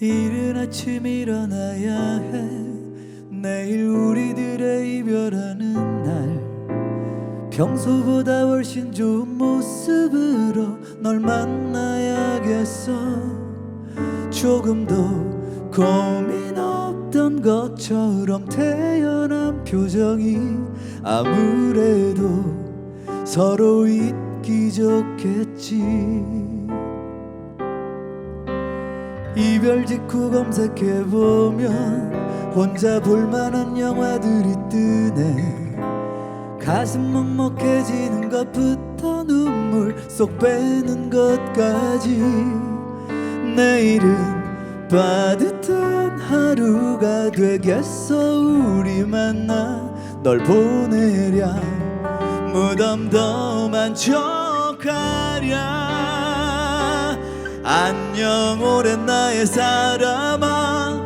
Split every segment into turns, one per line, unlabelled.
이른 아침 일어나야 해. 내일 우리들의 이별하는 날. 평소보다 훨씬 좋은 모습으로 널 만나야겠어. 조금 더 고민 없던 것처럼 태연한 표정이 아무래도 서로 잊기 좋겠지 이별 직후 검색해보면 혼자 볼만한 영화들이 뜨네. 가슴 먹먹해지는 것부터 눈물 쏙 빼는 것까지. 내일은 따뜻한 하루가 되겠어 우리 만나. 널 보내랴. 무덤덤한 척하랴 안녕 오랜 나의 사람아.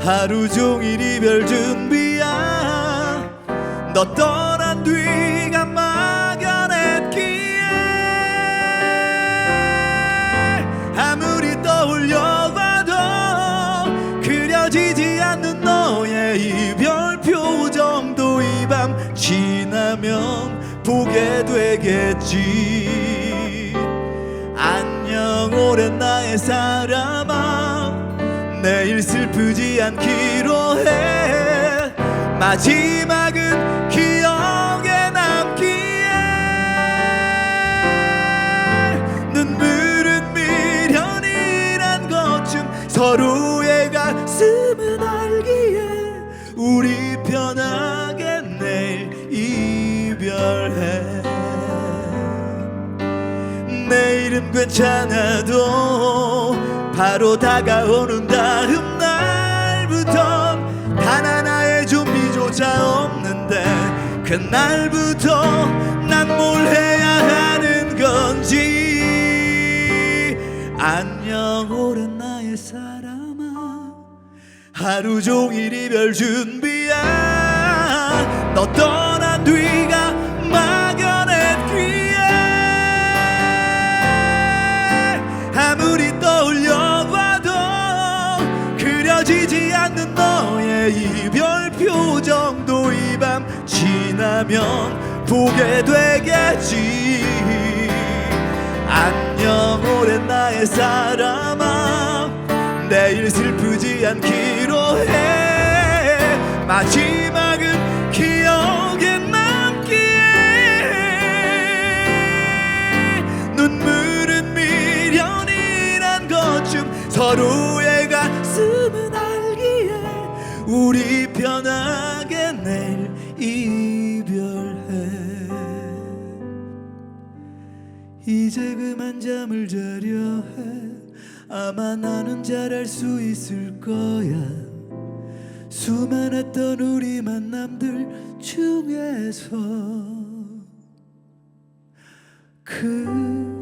하루 종일 이별 준비야. 너 떠난 뒤가 막연했기에. 아무리 떠올려봐도 그려지지 않는 너의 이별 표정도 이 밤 지나면 보게 되겠지 오랜 나의 사람아 내일 슬프지 않기로 해. 마지막은 기억에 남기에. 눈물은 미련이란 것쯤 서로의 가슴은 알기에 우리 편하 내일은 괜찮아도 바로 다가오는 다음 날부턴 단 하나의 준비조차 없는데 그날부터 난 뭘 해야 하는 건지 안녕 오랜 나의 사람아. 하루 종일 이별 준비야 너 떠 지나면 보게 되겠지. 안녕 오랜 나의 사람아. 내일 슬프지 않기로 해. 마지막은 기억에 남 이제 그만 잠을 자려 해. 아마 나는 잘할 수 있을 거야. 수많았던 우리 만남들 중에서 그